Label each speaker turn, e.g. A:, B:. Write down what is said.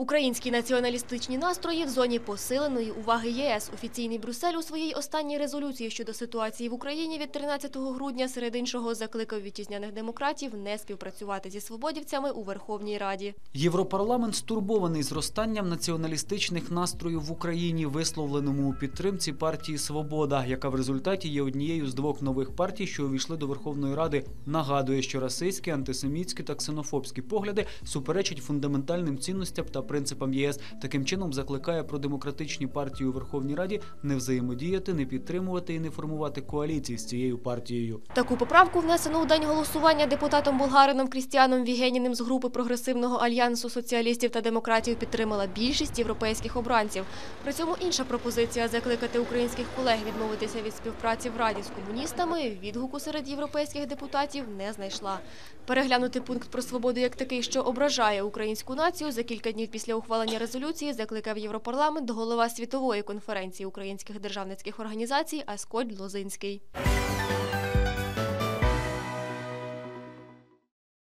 A: Українські націоналістичні настрої в зоні посиленої уваги ЄС. Офіційний Брюссель у своїй останній резолюції щодо ситуації в Україні від 13 грудня серед іншого закликав вітчизняних демократів не співпрацювати зі свободівцями у Верховній Раді.
B: Європарламент стурбований зростанням націоналістичних настроїв в Україні, висловленому у підтримці партії Свобода, яка в результаті є однією з двох нових партій, що увійшли до Верховної Ради. Нагадує, що расистські, антисемітські та ксенофобські погляди суперечать фундаментальним цінностям та принципам ЄС. Таким чином закликає про демократичні партії у Верховній Раді не взаємодіяти, не підтримувати і не формувати коаліції з цією партією.
A: Таку поправку внесено у день голосування депутатом болгарином Крістіаном Вігеніним з групи прогресивного альянсу соціалістів та демократів підтримала більшість європейських обранців. При цьому інша пропозиція закликати українських колег відмовитися від співпраці в Раді з комуністами відгуку серед європейських депутатів не знайшла. Переглянути пункт про свободу як такий, що ображає українську націю, за кілька днів після ухвалення резолюції закликав Європарламент голова світової конференції українських державницьких організацій Аскольд Лозинський.